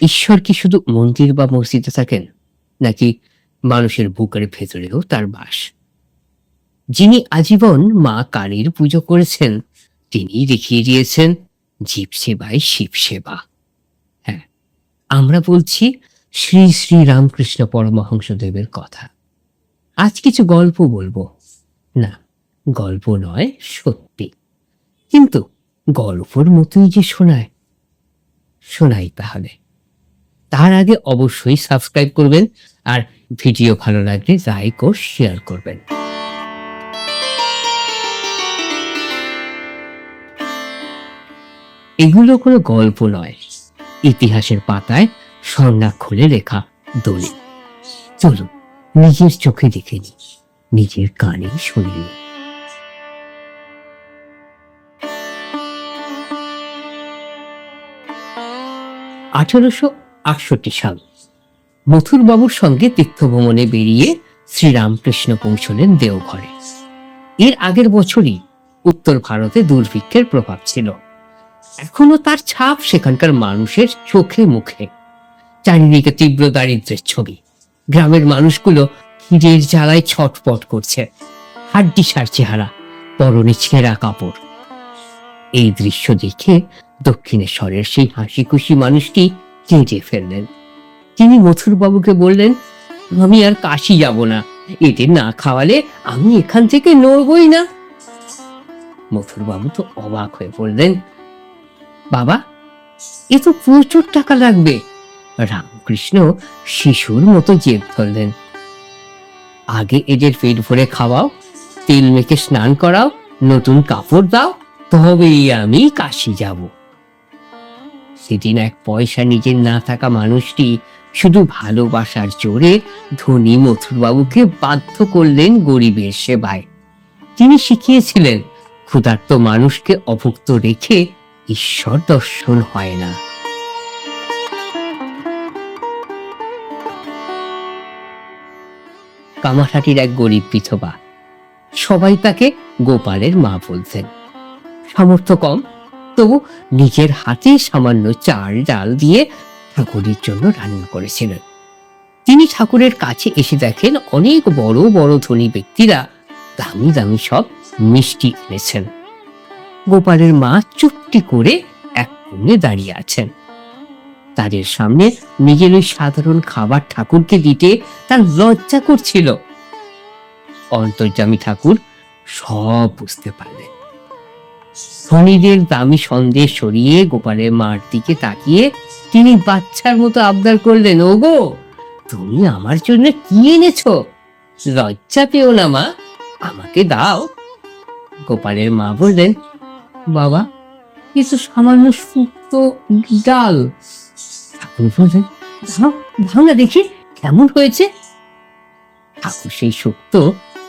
ঈশ্বর কি শুধু মন্দির বা মসজিদে থাকেন, নাকি মানুষের বুকের ভেতরেও তার বাস? যিনি আজীবন মা কালীর পুজো করেছেন তিনি দেখিয়ে দিয়েছেন, জীব সেবায় শিব সেবা। হ্যাঁ আমরা বলছি শ্রী শ্রী রামকৃষ্ণ পরমহংসদেবের কথা। আজ কিছু গল্প বলব। না, গল্প নয়, সত্যি। কিন্তু গল্পর মতোই যে শোনায়, শোনাই তাহলে। তার আগে অবশ্যই সাবস্ক্রাইব করবেন আর ভিডিও ভালো লাগলে লাইক ও শেয়ার করবেন। এগুলো কোনো গল্প নয়, ইতিহাসের পাতায় স্বর্ণাক্ষরে লেখা দলিল। চলুন, নিজের চোখে দেখে নি নিজের কানে শুনে আঠারোশো আটষট্টি সাল। মথুর বাবুর সঙ্গে তীর্থভ্রমণে বেরিয়ে শ্রীরামকৃষ্ণ পৌঁছলেন দেওঘরে। এর আগের বছরই উত্তর ভারতে দুর্ভিক্ষের প্রভাব ছিল। এখনও তার ছাপ সেখানকার মানুষের চোখে মুখে। চারিদিকে তীব্র দারিদ্রের ছবি। গ্রামের মানুষগুলো খিদের জ্বালায় ছটপট করছে। হাড্ডি সার চেহারা, পরনে ছেঁড়া কাপড়। এই দৃশ্য দেখে দক্ষিণেশ্বরের সেই হাসি খুশি মানুষটি কেঁদে ফেললেন। তিনি মথুরবাবুকে বললেন, আমি আর কাশি যাব না। এদের না খাওয়ালে আমি এখান থেকে নড়বই না। মথুরবাবু তো অবাক হয়ে বললেন, বাবা, এ তো প্রচুর টাকা লাগবে। রামকৃষ্ণ শিশুর মতো জেদ ধরলেন। আগে এদের পেট ভরে খাওয়াও, তেল মেখে স্নান করাও, নতুন কাপড় দাও, তবেই আমি কাশি যাব। সেদিন এক পয়সা নিজের না থাকা মানুষটি শুধু ভালোবাসার জোরে ধনী মথুরবাবুকে বাধ্য করলেন গরিবের সেবায়। তিনি শিখিয়েছিলেন, ক্ষুধার্ত মানুষকে অভুক্ত রেখে ঈশ্বর দর্শন হয় না। কামারহাটির এক গরিব বিধবা, সবাই তাকে গোপালের মা বলতেন সামর্থ্য কম তবু নিজের হাতে সামান্য চাল, ডাল দিয়ে ঠাকুরের জন্য রান্না করেছিলেন। তিনি ঠাকুরের কাছে এসে দেখেন অনেক বড় বড় ধনী ব্যক্তিরা দামি দামি সব মিষ্টি এনেছেন। গোপালের মা চুপটি করে এক কোণে দাঁড়িয়ে আছেন। তাদের সামনে নিজের ওই সাধারণ খাবার ঠাকুরকে দিতে তার লজ্জা করছিল। অন্তর্যামী ঠাকুর সব বুঝতে পারলেন। ধনীদের দামি সন্দেশ সরিয়ে গোপালের মার দিকে তাকিয়ে তিনি বাচ্চার মতো আবদার করলেন, ওগো, তুমি আমার জন্য কি এনেছো? লজ্জা পেও না, মা, আমাকে দাও। গোপালের মা বললেন, বাবা তো সামান্য সুক্ত ডাল। ঠাকুর বললেন, দাও না দেখি, কেমন হয়েছে? ঠাকুর সেই সুক্ত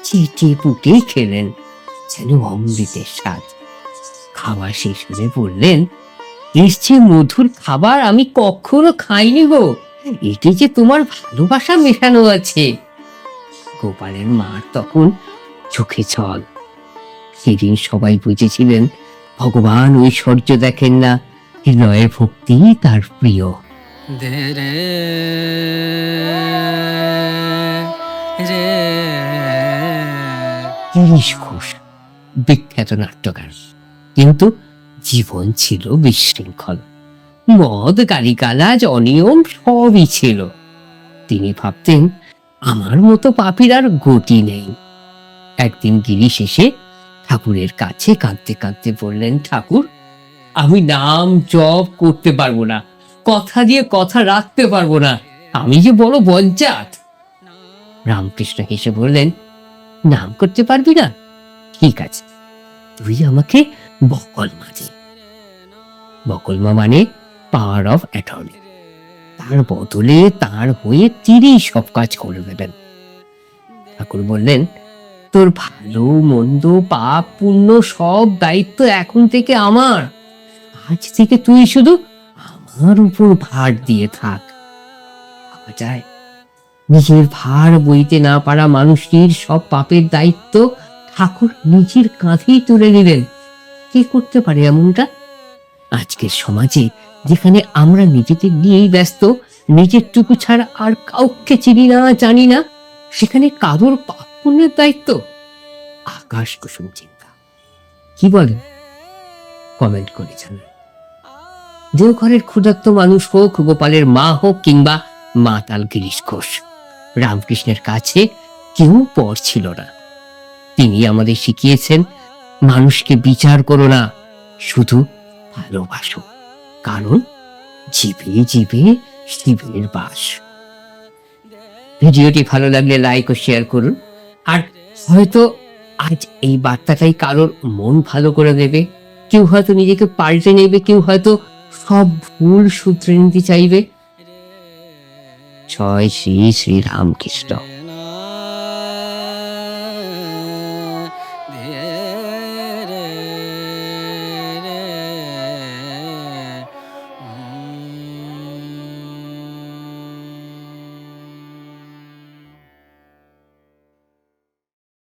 চেটে পুটে খেলেন, যেন অমৃতের স্বাদ। খাওয়া শেষ হলে বললেন এর চেয়ে মধুর খাবার আমি কখনো খাইনি গো। এটি যে তোমার ভালোবাসা মেশানো আছে। গোপালের মার তখন চোখে ছল সেদিন সবাই বুঝেছিলেন ভগবান ঐশ্বর্য দেখেন না হৃদয়ের ভক্তি তার প্রিয়। গিরিশ ঘোষ বিখ্যাত নাট্যকার। কিন্তু জীবন ছিল বিশৃঙ্খল। মদ, গালিগালাজ, অনিয়ম সবই ছিল। তিনি ভাবতেন, আমার মতো পাপির আর গতি নেই। একদিন গিরিশ এসে ঠাকুরের কাছে কাঁদতে কাঁদতে বললেন, ঠাকুর, আমি নাম জপ করতে পারব না, কথা দিয়ে কথা রাখতে পারব না, আমি যে বড় বঞ্চাত রামকৃষ্ণ হেসে বললেন, নাম করতে পারবি না? ঠিক আছে তুই আমাকে বকলমা দে বকলমা মানে পাওয়ার অফ অ্যাটর্নি তার বদলে তার হয়ে তিনি সব কাজ করে দেবেন। ঠাকুর বললেন, তোর ভালো, মন্দ, পাপ, পুণ্য সব দায়িত্ব এখন থেকে আমার। আজ থেকে তুই শুধু আমার উপর ভার দিয়ে থাক। যায়, নিজের ভার বইতে না পারা মানুষটির সব পাপের দায়িত্ব ঠাকুর নিজের কাঁধেই তুলে নিলেন কে করতে পারে এমনটা? আজকের সমাজে যেখানে আমরা নিজেদের নিয়েই ব্যস্ত, নিজের টুকু ছাড়া আর কাউকে চিনি না, জানি না, সেখানে কারোর পাপ পুণ্যের দায়িত্ব। আকাশ কুসুম চিন্তা। কি বলেন কমেন্ট করে জানান। দেওঘরের ক্ষুধার্ত মানুষ হোক, গোপালের মা হোক, কিংবা মাতাল গিরিশ ঘোষ, রামকৃষ্ণের কাছে কেউ পর ছিল না। তিনি আমাদের শিখিয়েছেন, মানুষকে বিচার করো না, শুধু ভালোবাসো, কারণ জীবে জীবে শিবের বাস। ভিডিওটি ভালো লাগলে লাইক ও শেয়ার করুন, আর হয়তো আজ এই বার্তাটাই কারোর মন ভালো করে দেবে কেউ হয়তো নিজেকে পাল্টে নেবে, কেউ হয়তো সব ভুল সূত্রে নিতে চাইবে। জয় শ্রী শ্রী রামকৃষ্ণ।